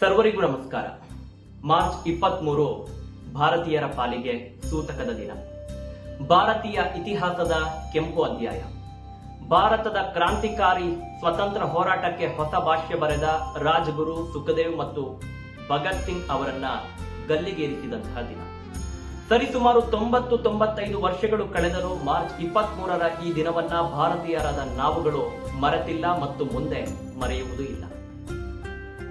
ಸರ್ವರಿಗೂ ನಮಸ್ಕಾರ. ಮಾರ್ಚ್ ಇಪ್ಪತ್ಮೂರು ಭಾರತೀಯರ ಪಾಲಿಗೆ ಸೂತಕದ ದಿನ. ಭಾರತೀಯ ಇತಿಹಾಸದ ಕೆಂಪು ಅಧ್ಯಾಯ. ಭಾರತದ ಕ್ರಾಂತಿಕಾರಿ ಸ್ವತಂತ್ರ ಹೋರಾಟಕ್ಕೆ ಹೊಸ ಭಾಷ್ಯ ಬರೆದ ರಾಜಗುರು ಸುಖದೇವ್ ಮತ್ತು ಭಗತ್ ಸಿಂಗ್ ಅವರನ್ನ ಗಲ್ಲಿಗೇರಿಸಿದಂತಹ ದಿನ. ಸರಿಸುಮಾರು ತೊಂಬತ್ತು ತೊಂಬತ್ತೈದು ವರ್ಷಗಳು ಕಳೆದರೂ ಮಾರ್ಚ್ ಇಪ್ಪತ್ತ್ ಮೂರರ ಈ ದಿನವನ್ನ ಭಾರತೀಯರಾದ ನಾವುಗಳು ಮರೆತಿಲ್ಲ ಮತ್ತು ಮುಂದೆ ಮರೆಯುವುದೂ ಇಲ್ಲ.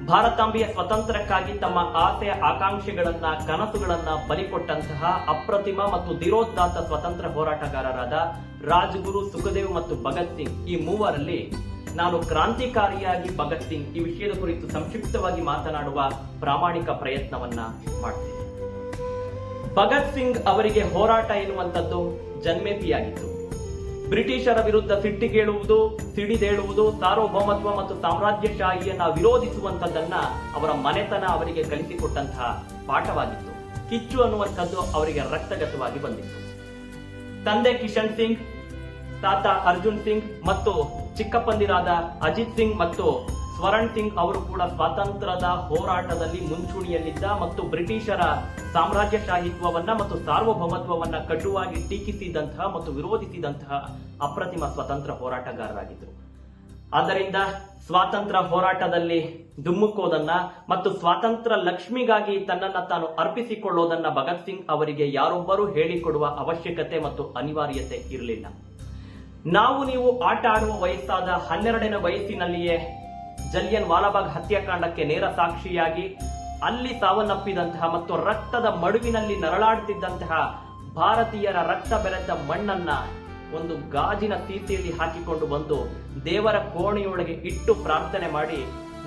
ಭಾರತಾಂಬೆಯ ಸ್ವತಂತ್ರಕ್ಕಾಗಿ ತಮ್ಮ ಆಸೆ ಆಕಾಂಕ್ಷೆಗಳನ್ನ, ಕನಸುಗಳನ್ನ ಬಲಿಕೊಟ್ಟಂತಹ ಅಪ್ರತಿಮ ಮತ್ತು ಧಿರೋದ್ದಾತ ಸ್ವತಂತ್ರ ಹೋರಾಟಗಾರರಾದ ರಾಜ್ಗುರು ಸುಖದೇವ್ ಮತ್ತು ಭಗತ್ ಸಿಂಗ್ ಈ ಮೂವರಲ್ಲಿ ನಾನು ಕ್ರಾಂತಿಕಾರಿಯಾಗಿ ಭಗತ್ ಸಿಂಗ್ ಈ ವಿಷಯದ ಕುರಿತು ಸಂಕ್ಷಿಪ್ತವಾಗಿ ಮಾತನಾಡುವ ಪ್ರಾಮಾಣಿಕ ಪ್ರಯತ್ನವನ್ನ ಮಾಡ್ತೇನೆ. ಭಗತ್ ಸಿಂಗ್ ಅವರಿಗೆ ಹೋರಾಟ ಎನ್ನುವಂಥದ್ದು ಜನ್ಮೇತಿಯಾಗಿತ್ತು. ಬ್ರಿಟಿಷರ ವಿರುದ್ಧ ಸಿಟ್ಟಿಗೇಳುವುದು ಸಿಡಿದೇಳುವುದು, ಸಾರ್ವಭೌಮತ್ವ ಮತ್ತು ಸಾಮ್ರಾಜ್ಯಶಾಹಿಯನ್ನ ವಿರೋಧಿಸುವಂತದ್ದನ್ನ ಅವರ ಮನೆತನ ಅವರಿಗೆ ಕಲಿಸಿಕೊಟ್ಟಂತಹ ಪಾಠವಾಗಿತ್ತು. ಕಿಚ್ಚು ಅನ್ನುವಂಥದ್ದು ಅವರಿಗೆ ರಕ್ತಗತವಾಗಿ ಬಂದಿತ್ತು. ತಂದೆ ಕಿಶನ್ ಸಿಂಗ್, ತಾತ ಅರ್ಜುನ್ ಸಿಂಗ್ ಮತ್ತು ಚಿಕ್ಕಪ್ಪಂದಿರಾದ ಅಜಿತ್ ಸಿಂಗ್ ಮತ್ತು ಸ್ವರಣ್ ಸಿಂಗ್ ಅವರು ಕೂಡ ಸ್ವಾತಂತ್ರ್ಯದ ಹೋರಾಟದಲ್ಲಿ ಮುಂಚೂಣಿಯಲ್ಲಿದ್ದ ಮತ್ತು ಬ್ರಿಟಿಷರ ಸಾಮ್ರಾಜ್ಯಶಾಹಿತ್ವವನ್ನ ಮತ್ತು ಸಾರ್ವಭೌಮತ್ವವನ್ನ ಕಟುವಾಗಿ ಟೀಕಿಸಿದಂತಹ ಮತ್ತು ವಿರೋಧಿಸಿದಂತಹ ಅಪ್ರತಿಮ ಸ್ವತಂತ್ರ ಹೋರಾಟಗಾರರಾಗಿದ್ದರು. ಆದ್ದರಿಂದ ಸ್ವಾತಂತ್ರ್ಯ ಹೋರಾಟದಲ್ಲಿ ಧುಮ್ಮುಕೋದನ್ನ ಮತ್ತು ಸ್ವಾತಂತ್ರ್ಯ ಲಕ್ಷ್ಮಿಗಾಗಿ ತನ್ನನ್ನ ತಾನು ಅರ್ಪಿಸಿಕೊಳ್ಳೋದನ್ನ ಭಗತ್ ಸಿಂಗ್ ಅವರಿಗೆ ಯಾರೊಬ್ಬರೂ ಹೇಳಿಕೊಡುವ ಅವಶ್ಯಕತೆ ಮತ್ತು ಅನಿವಾರ್ಯತೆ ಇರಲಿಲ್ಲ. ನಾವು ನೀವು ಆಟ ಆಡುವ ವಯಸ್ಸಾದ ಹನ್ನೆರಡನೇ ವಯಸ್ಸಿನಲ್ಲಿಯೇ ಜಲಿಯನ್ ವಾಲಾಬಾಗ್ ಹತ್ಯಾಕಾಂಡಕ್ಕೆ ನೇರ ಸಾಕ್ಷಿಯಾಗಿ ಅಲ್ಲಿ ಸಾವನ್ನಪ್ಪಿದಂತಹ ಮತ್ತು ರಕ್ತದ ಮಡುವಿನಲ್ಲಿ ನರಳಾಡುತ್ತಿದ್ದಂತಹ ಭಾರತೀಯರ ರಕ್ತ ಬೆರೆದ ಮಣ್ಣನ್ನ ಒಂದು ಗಾಜಿನ ಸೀಸೆಯಲ್ಲಿ ಹಾಕಿಕೊಂಡು ಬಂದು ದೇವರ ಕೋಣೆಯೊಳಗೆ ಇಟ್ಟು ಪ್ರಾರ್ಥನೆ ಮಾಡಿ,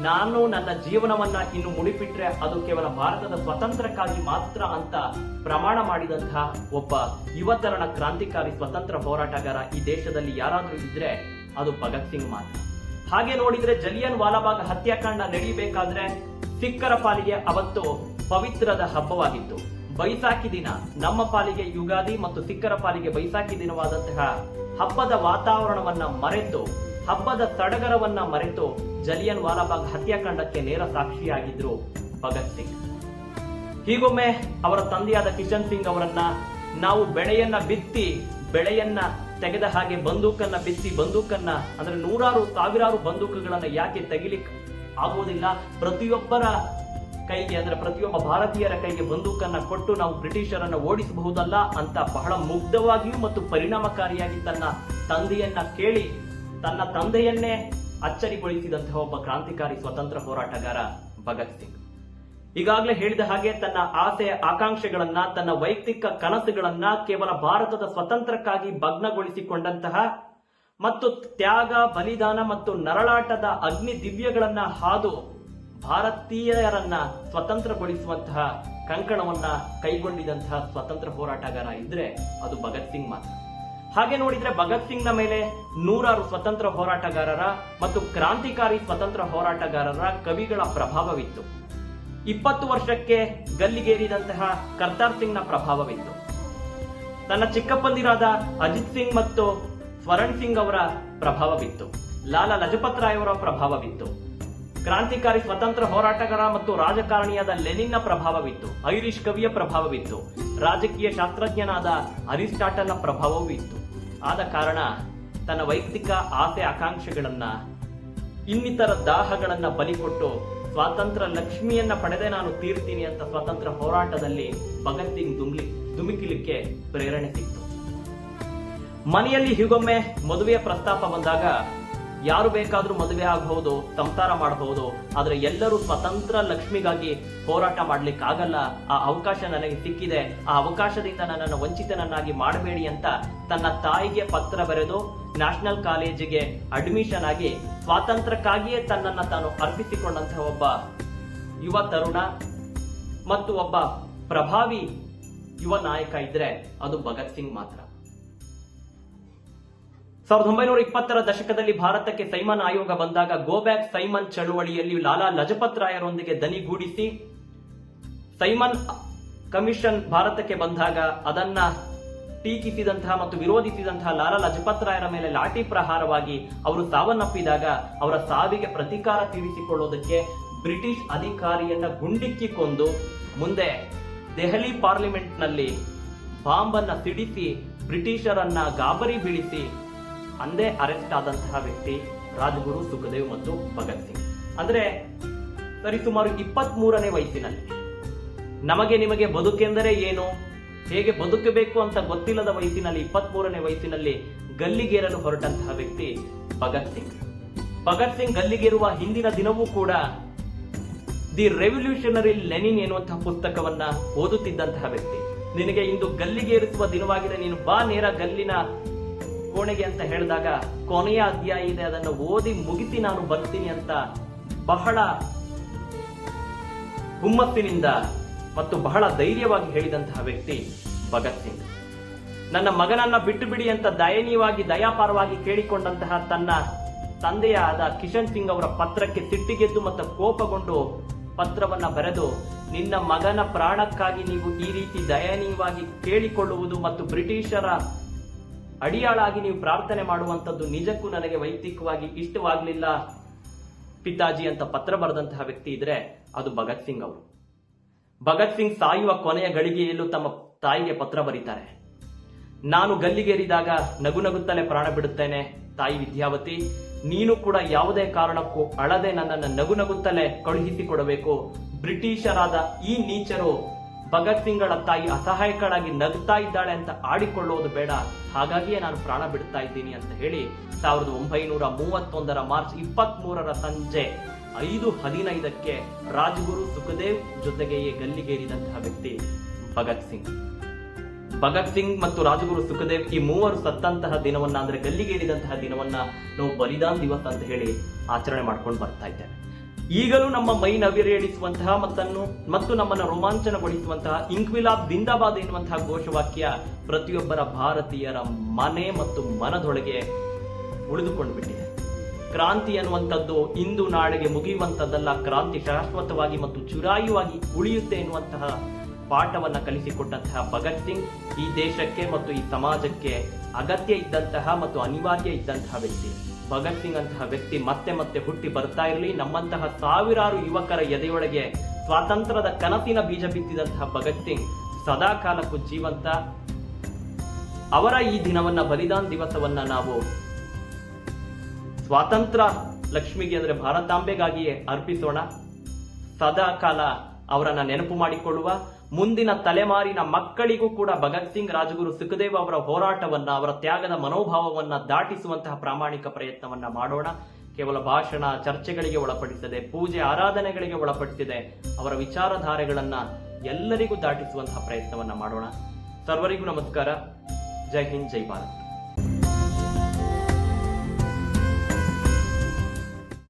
ನಾನು ನನ್ನ ಜೀವನವನ್ನ ಇನ್ನು ಮುಡಿಪಿಟ್ರೆ ಅದು ಕೇವಲ ಭಾರತದ ಸ್ವತಂತ್ರಕ್ಕಾಗಿ ಮಾತ್ರ ಅಂತ ಪ್ರಮಾಣ ಮಾಡಿದಂತಹ ಒಬ್ಬ ಯುವತರಣ ಕ್ರಾಂತಿಕಾರಿ ಸ್ವತಂತ್ರ ಹೋರಾಟಗಾರ ಈ ದೇಶದಲ್ಲಿ ಯಾರಾದರೂ ಇದ್ರೆ ಅದು ಭಗತ್ ಸಿಂಗ್ ಮಾತ್ರ. ಹಾಗೆ ನೋಡಿದ್ರೆ ಜಲಿಯನ್ ವಾಲಾಬಾಗ್ ಹತ್ಯಾಕಾಂಡ ನಡೀಬೇಕಾದ್ರೆ ಸಿಖ್ಖರ ಪಾಲಿಗೆ ಅವತ್ತು ಪವಿತ್ರದ ಹಬ್ಬವಾಗಿತ್ತು. ಬೈಸಾಖಿ ದಿನ, ನಮ್ಮ ಪಾಲಿಗೆ ಯುಗಾದಿ ಮತ್ತು ಸಿಖ್ಖರ ಪಾಲಿಗೆ ಬೈಸಾಖಿ ದಿನವಾದಂತಹ ಹಬ್ಬದ ವಾತಾವರಣವನ್ನ ಮರೆತು, ಹಬ್ಬದ ಸಡಗರವನ್ನ ಮರೆತು ಜಲಿಯನ್ ವಾಲಾಬಾಗ್ ಹತ್ಯಾಕಾಂಡಕ್ಕೆ ನೇರ ಸಾಕ್ಷಿಯಾಗಿದ್ರು ಭಗತ್ ಸಿಂಗ್. ಹೀಗೊಮ್ಮೆ ಅವರ ತಂದೆಯಾದ ಕಿಶನ್ ಸಿಂಗ್ ಅವರನ್ನ ನಾವು ಬೆಳೆಯನ್ನ ಬಿತ್ತಿ, ಬೆಳೆಯನ್ನ ತೆಗೆದ ಹಾಗೆ ಬಂದೂಕನ್ನ ಬಿತ್ತಿ ಬಂದೂಕನ್ನ, ಅಂದ್ರೆ ನೂರಾರು ಸಾವಿರಾರು ಬಂದೂಕುಗಳನ್ನ ಯಾಕೆ ತೆಗಿಲಿಕ್ಕೆ ಆಗುವುದಿಲ್ಲ ಪ್ರತಿಯೊಬ್ಬರ ಕೈಗೆ, ಅಂದ್ರೆ ಪ್ರತಿಯೊಬ್ಬ ಭಾರತೀಯರ ಕೈಗೆ ಬಂದೂಕನ್ನ ಕೊಟ್ಟು ನಾವು ಬ್ರಿಟಿಷರನ್ನ ಓಡಿಸಬಹುದಲ್ಲ ಅಂತ ಬಹಳ ಮುಗ್ಧವಾಗಿಯೂ ಮತ್ತು ಪರಿಣಾಮಕಾರಿಯಾಗಿ ತನ್ನ ತಂದೆಯನ್ನ ಕೇಳಿ, ತನ್ನ ತಂದೆಯನ್ನೇ ಅಚ್ಚರಿಗೊಳಿಸಿದಂತಹ ಒಬ್ಬ ಕ್ರಾಂತಿಕಾರಿ ಸ್ವತಂತ್ರ ಹೋರಾಟಗಾರ ಭಗತ್ ಸಿಂಗ್. ಈಗಾಗಲೇ ಹೇಳಿದ ಹಾಗೆ ತನ್ನ ಆಸೆ ಆಕಾಂಕ್ಷೆಗಳನ್ನ, ತನ್ನ ವೈಯಕ್ತಿಕ ಕನಸುಗಳನ್ನ ಕೇವಲ ಭಾರತದ ಸ್ವತಂತ್ರಕ್ಕಾಗಿ ಭಗ್ನಗೊಳಿಸಿಕೊಂಡಂತಹ ಮತ್ತು ತ್ಯಾಗ, ಬಲಿದಾನ ಮತ್ತು ನರಳಾಟದ ಅಗ್ನಿ ದಿವ್ಯಗಳನ್ನ ಹಾದು ಭಾರತೀಯರನ್ನ ಸ್ವತಂತ್ರಗೊಳಿಸುವಂತಹ ಕಂಕಣವನ್ನ ಕೈಗೊಂಡಿದಂತಹ ಸ್ವತಂತ್ರ ಹೋರಾಟಗಾರ ಇದ್ರೆ ಅದು ಭಗತ್ ಸಿಂಗ್ ಮಾತ್ರ. ಹಾಗೆ ನೋಡಿದ್ರೆ ಭಗತ್ ಸಿಂಗ್ನ ಮೇಲೆ ನೂರಾರು ಸ್ವತಂತ್ರ ಹೋರಾಟಗಾರರ ಮತ್ತು ಕ್ರಾಂತಿಕಾರಿ ಸ್ವತಂತ್ರ ಹೋರಾಟಗಾರರ ಕವಿಗಳ ಪ್ರಭಾವವಿತ್ತು. ಇಪ್ಪತ್ತು ವರ್ಷಕ್ಕೆ ಗಲ್ಲಿಗೇರಿದಂತಹ ಕರ್ತಾರ್ ಸಿಂಗ್ನ ಪ್ರಭಾವವಿತ್ತು. ತನ್ನ ಚಿಕ್ಕಪ್ಪಂದಿರಾದ ಅಜಿತ್ ಸಿಂಗ್ ಮತ್ತು ಸ್ವರಣ್ ಸಿಂಗ್ ಅವರ ಪ್ರಭಾವವಿತ್ತು. ಲಾಲಾ ಲಜಪತ್ ರಾಯ್ ಅವರ ಪ್ರಭಾವವಿತ್ತು. ಕ್ರಾಂತಿಕಾರಿ ಸ್ವತಂತ್ರ ಹೋರಾಟಗಾರ ಮತ್ತು ರಾಜಕಾರಣಿಯಾದ ಲೆನಿನ್ನ ಪ್ರಭಾವವಿತ್ತು. ಐರಿಷ್ ಕವಿಯ ಪ್ರಭಾವವಿತ್ತು. ರಾಜಕೀಯ ಶಾಸ್ತ್ರಜ್ಞನಾದ ಅರಿಸ್ಟಾಟಲ್ನ ಪ್ರಭಾವವೂ ಇತ್ತು. ಆದ ಕಾರಣ ತನ್ನ ವೈಯಕ್ತಿಕ ಆಸೆ ಆಕಾಂಕ್ಷೆಗಳನ್ನ ಇನ್ನಿತರ ದಾಹಗಳನ್ನ ಬಲಿಕೊಟ್ಟು ಸ್ವಾತಂತ್ರ್ಯ ಲಕ್ಷ್ಮಿಯನ್ನ ಪಡೆದೆ ನಾನು ತೀರ್ತೀನಿ ಅಂತ ಸ್ವಾತಂತ್ರ್ಯ ಹೋರಾಟದಲ್ಲಿ ಭಗತ್ ಸಿಂಗ್ ದುಮ್ಲಿ ದುಮುಕಿಲಿಕ್ಕೆ ಪ್ರೇರಣೆ ಸಿಕ್ತು. ಮನೆಯಲ್ಲಿ ಹೀಗೊಮ್ಮೆ ಮದುವೆಯ ಪ್ರಸ್ತಾಪ ಬಂದಾಗ ಯಾರು ಬೇಕಾದ್ರೂ ಮದುವೆ ಆಗಬಹುದು, ಸಂಸಾರ ಮಾಡಬಹುದು, ಆದ್ರೆ ಎಲ್ಲರೂ ಸ್ವತಂತ್ರ ಲಕ್ಷ್ಮಿಗಾಗಿ ಹೋರಾಟ ಮಾಡ್ಲಿಕ್ಕೆ ಆಗಲ್ಲ ಆ ಅವಕಾಶ ನನಗೆ ಸಿಕ್ಕಿದೆ. ಆ ಅವಕಾಶದಿಂದ ನನ್ನನ್ನು ವಂಚಿತನನ್ನಾಗಿ ಮಾಡಬೇಡಿ ಅಂತ ತನ್ನ ತಾಯಿಗೆ ಪತ್ರ ಬರೆದು ನ್ಯಾಷನಲ್ ಕಾಲೇಜಿಗೆ ಅಡ್ಮಿಷನ್ ಆಗಿ ಸ್ವಾತಂತ್ರ್ಯಕ್ಕಾಗಿಯೇ ತನ್ನನ್ನ ತಾನು ಅರ್ಪಿಸಿಕೊಂಡಂತಹ ಒಬ್ಬ ಯುವ ತರುಣ ಮತ್ತು ಒಬ್ಬ ಪ್ರಭಾವಿ ಯುವ ನಾಯಕ ಇದ್ರೆ ಅದು ಭಗತ್ ಸಿಂಗ್ ಮಾತ್ರ. ಸಾವಿರದ ಒಂಬೈನೂರ ಇಪ್ಪತ್ತರ ದಶಕದಲ್ಲಿ ಭಾರತಕ್ಕೆ ಸೈಮನ್ ಆಯೋಗ ಬಂದಾಗ ಗೋಬ್ಯಾಕ್ ಸೈಮನ್ ಚಳುವಳಿಯಲ್ಲಿ ಲಾಲಾ ಲಜಪತ್ ರಾಯರೊಂದಿಗೆ ದನಿಗೂಡಿಸಿ ಸೈಮನ್ ಕಮಿಷನ್ ಭಾರತಕ್ಕೆ ಬಂದಾಗ ಅದನ್ನ ಟೀಕಿಸಿದಂತಹ ಮತ್ತು ವಿರೋಧಿಸಿದಂತಹ ಲಾಲಾ ಲಜಪತ್ ರಾಯರ ಮೇಲೆ ಲಾಠಿ ಪ್ರಹಾರವಾಗಿ ಅವರು ಸಾವನ್ನಪ್ಪಿದಾಗ ಅವರ ಸಾವಿಗೆ ಪ್ರತೀಕಾರ ತೀರಿಸಿಕೊಳ್ಳೋದಕ್ಕೆ ಬ್ರಿಟಿಷ್ ಅಧಿಕಾರಿಯನ್ನ ಗುಂಡಿಕ್ಕಿ ಕೊಂದು ಮುಂದೆ ದೆಹಲಿ ಪಾರ್ಲಿಮೆಂಟ್ನಲ್ಲಿ ಬಾಂಬನ್ನ ಸಿಡಿಸಿ ಬ್ರಿಟಿಷರನ್ನ ಗಾಬರಿ ಬೀಳಿಸಿ ಅಂದೇ ಅರೆಸ್ಟ್ ಆದಂತಹ ವ್ಯಕ್ತಿ ರಾಜಗುರು ಸುಖದೇವ್ ಮತ್ತು ಭಗತ್ ಸಿಂಗ್. ಅಂದ್ರೆ ಸರಿಸುಮಾರು ಇಪ್ಪತ್ತ್ ಮೂರನೇ ವಯಸ್ಸಿನಲ್ಲಿ. ನಮಗೆ ನಿಮಗೆ ಬದುಕೆಂದರೆ ಏನು? ಹೇಗೆ ಬದುಕಬೇಕು ಅಂತ ಗೊತ್ತಿಲ್ಲದ ವಯಸ್ಸಿನಲ್ಲಿ ಇಪ್ಪತ್ತ್ ಮೂರನೇ ವಯಸ್ಸಿನಲ್ಲಿ ಗಲ್ಲಿಗೇರಲು ಹೊರಟಂತಹ ವ್ಯಕ್ತಿ ಭಗತ್ ಸಿಂಗ್. ಭಗತ್ ಸಿಂಗ್ ಗಲ್ಲಿಗೇರುವ ಹಿಂದಿನ ದಿನವೂ ಕೂಡ ದಿ ರೆವಲ್ಯೂಷನರಿ ಲೆನಿನ್ ಎನ್ನುವಂತಹ ಪುಸ್ತಕವನ್ನ ಓದುತ್ತಿದ್ದಂತಹ ವ್ಯಕ್ತಿ. ನಿನಗೆ ಇಂದು ಗಲ್ಲಿಗೇರಿಸುವ ದಿನವಾಗಿದೆ, ನೀನು ಬಾ ನೇರ ಗಲ್ಲಿನ ಕೋಣೆಗೆ ಅಂತ ಹೇಳಿದಾಗ ಕೊನೆಯ ಅಧ್ಯಾಯ ಇದೆ, ಅದನ್ನು ಓದಿ ಮುಗಿತಿ ನಾನು ಬರ್ತೀನಿ ಅಂತ ಬಹಳ ಹುಮ್ಮತ್ತಿನಿಂದ ಮತ್ತು ಬಹಳ ಧೈರ್ಯವಾಗಿ ಹೇಳಿದಂತಹ ವ್ಯಕ್ತಿ ಭಗತ್ ಸಿಂಗ್ ನನ್ನ ಮಗನನ್ನ ಬಿಟ್ಟು ಬಿಡಿ ಅಂತ ದಯನೀಯವಾಗಿ, ದಯಾಪಾರವಾಗಿ ಕೇಳಿಕೊಂಡಂತಹ ತನ್ನ ತಂದೆಯ ಆದ ಕಿಶನ್ ಸಿಂಗ್ ಅವರ ಪತ್ರಕ್ಕೆ ತಿಟ್ಟಿಗೆದ್ದು ಮತ್ತು ಕೋಪಗೊಂಡು ಪತ್ರವನ್ನ ಬರೆದು, ನಿನ್ನ ಮಗನ ಪ್ರಾಣಕ್ಕಾಗಿ ನೀವು ಈ ರೀತಿ ದಯನೀಯವಾಗಿ ಕೇಳಿಕೊಳ್ಳುವುದು ಮತ್ತು ಬ್ರಿಟಿಷರ ಅಡಿಯಾಳಾಗಿ ನೀವು ಪ್ರಾರ್ಥನೆ ಮಾಡುವಂಥದ್ದು ನಿಜಕ್ಕೂ ನನಗೆ ವೈಯಕ್ತಿಕವಾಗಿ ಇಷ್ಟವಾಗಲಿಲ್ಲ. ಪಿತಾಜಿ ಅಂತ ಪತ್ರ ಬರೆದಂತಹ ವ್ಯಕ್ತಿ ಇದ್ರೆ ಅದು ಭಗತ್ ಸಿಂಗ್ ಅವರು. ಭಗತ್ ಸಿಂಗ್ ಸಾಯುವ ಕೊನೆಯ ಗಳಿಗೆಯಲ್ಲೂ ತಮ್ಮ ತಾಯಿಗೆ ಪತ್ರ ಬರೀತಾರೆ. ನಾನು ಗಲ್ಲಿಗೇರಿದಾಗ ನಗು ನಗುತ್ತಲೇ ಪ್ರಾಣ ಬಿಡುತ್ತೇನೆ. ತಾಯಿ ವಿದ್ಯಾವತಿ, ನೀನು ಕೂಡ ಯಾವುದೇ ಕಾರಣಕ್ಕೂ ಅಳದೆ ನನ್ನನ್ನು ನಗು ನಗುತ್ತಲೇ ಕಳುಹಿಸಿಕೊಡಬೇಕು. ಬ್ರಿಟಿಷರಾದ ಈ ನೀಚರು ಭಗತ್ ಸಿಂಗ್ಗಳ ತಾಯಿ ಅಸಹಾಯಕಳಾಗಿ ನಗ್ತಾ ಇದ್ದಾಳೆ ಅಂತ ಆಡಿಕೊಳ್ಳೋದು ಬೇಡ. ಹಾಗಾಗಿಯೇ ನಾನು ಪ್ರಾಣ ಬಿಡ್ತಾ ಇದ್ದೀನಿ ಅಂತ ಹೇಳಿ ಸಾವಿರದ ಒಂಬೈನೂರ ಮೂವತ್ತೊಂದರ ಮಾರ್ಚ್ ಇಪ್ಪತ್ತ್ ಮೂರರ ಸಂಜೆ ಐದು ಹದಿನೈದಕ್ಕೆ ರಾಜಗುರು ಸುಖದೇವ್ ಜೊತೆಗೆ ಗಲ್ಲಿಗೇರಿದಂತಹ ವ್ಯಕ್ತಿ ಭಗತ್ ಸಿಂಗ್. ಭಗತ್ ಸಿಂಗ್ ಮತ್ತು ರಾಜಗುರು ಸುಖದೇವ್ ಈ ಮೂವರು ಸತ್ತಂತಹ ದಿನವನ್ನ ಅಂದ್ರೆ ಗಲ್ಲಿಗೇರಿದಂತಹ ದಿನವನ್ನ ನಾವು ಬಲಿದಾನ್ ದಿವಸ ಅಂತ ಹೇಳಿ ಆಚರಣೆ ಮಾಡ್ಕೊಂಡು ಬರ್ತಾ ಇದ್ದೇವೆ. ಈಗಲೂ ನಮ್ಮ ಮೈ ನವಿರೇಳಿಸುವಂತಹ ಮತ್ತನ್ನು ಮತ್ತು ನಮ್ಮನ್ನು ರೋಮಾಂಚನಗೊಳಿಸುವಂತಹ ಇಂಕ್ವಿಲಾಬ್ ಜಿಂದಾಬಾದ್ ಎನ್ನುವಂತಹ ಘೋಷವಾಕ್ಯ ಪ್ರತಿಯೊಬ್ಬರ ಭಾರತೀಯರ ಮನೆ ಮತ್ತು ಮನದೊಳಗೆ ಉಳಿದುಕೊಂಡು ಬಿಟ್ಟಿದೆ ಕ್ರಾಂತಿ ಅನ್ನುವಂಥದ್ದು ಇಂದು ನಾಳೆಗೆ ಮುಗಿಯುವಂಥದ್ದಲ್ಲ, ಕ್ರಾಂತಿ ಶಾಶ್ವತವಾಗಿ ಮತ್ತು ಚುರಾಯುವಾಗಿ ಉಳಿಯುತ್ತೆ ಎನ್ನುವಂತಹ ಪಾಠವನ್ನ ಕಲಿಸಿಕೊಟ್ಟಂತಹ ಭಗತ್ ಸಿಂಗ್ ಈ ದೇಶಕ್ಕೆ ಮತ್ತು ಈ ಸಮಾಜಕ್ಕೆ ಅಗತ್ಯ ಇದ್ದಂತಹ ಮತ್ತು ಅನಿವಾರ್ಯ ಇದ್ದಂತಹ ವ್ಯಕ್ತಿ. ಭಗತ್ ಸಿಂಗ್ ಅಂತಹ ವ್ಯಕ್ತಿ ಮತ್ತೆ ಮತ್ತೆ ಹುಟ್ಟಿ ಬರ್ತಾ ಇರಲಿ. ನಮ್ಮಂತಹ ಸಾವಿರಾರು ಯುವಕರ ಎದೆಯೊಳಗೆ ಸ್ವಾತಂತ್ರ್ಯದ ಕನಸಿನ ಬೀಜ ಬಿತ್ತಿದಂತಹ ಭಗತ್ ಸಿಂಗ್ ಸದಾ ಕಾಲಕ್ಕೂ ಜೀವಂತ. ಅವರ ಈ ದಿನವನ್ನ ಬಲಿದಾನ್ ದಿವಸವನ್ನ ನಾವು ಸ್ವಾತಂತ್ರ್ಯ ಲಕ್ಷ್ಮಿಗೆ ಅಂದ್ರೆ ಭಾರತಾಂಬೆಗಾಗಿಯೇ ಅರ್ಪಿಸೋಣ. ಸದಾ ಕಾಲ ಅವರನ್ನ ನೆನಪು ಮಾಡಿಕೊಳ್ಳುವ. ಮುಂದಿನ ತಲೆಮಾರಿನ ಮಕ್ಕಳಿಗೂ ಕೂಡ ಭಗತ್ ಸಿಂಗ್, ರಾಜಗುರು ಸುಖದೇವ್ ಅವರ ಹೋರಾಟವನ್ನ, ಅವರ ತ್ಯಾಗದ ಮನೋಭಾವವನ್ನ ದಾಟಿಸುವಂತಹ ಪ್ರಾಮಾಣಿಕ ಪ್ರಯತ್ನವನ್ನ ಮಾಡೋಣ. ಕೇವಲ ಭಾಷಣ ಚರ್ಚೆಗಳಿಗೆ ಒಳಪಡಿಸದೆ, ಪೂಜೆ ಆರಾಧನೆಗಳಿಗೆ ಒಳಪಡಿಸಿದೆ ಅವರ ವಿಚಾರಧಾರೆಗಳನ್ನ ಎಲ್ಲರಿಗೂ ದಾಟಿಸುವಂತಹ ಪ್ರಯತ್ನವನ್ನ ಮಾಡೋಣ. ಸರ್ವರಿಗೂ ನಮಸ್ಕಾರ. ಜೈ ಹಿಂದ್, ಜೈ ಭಾರತ್.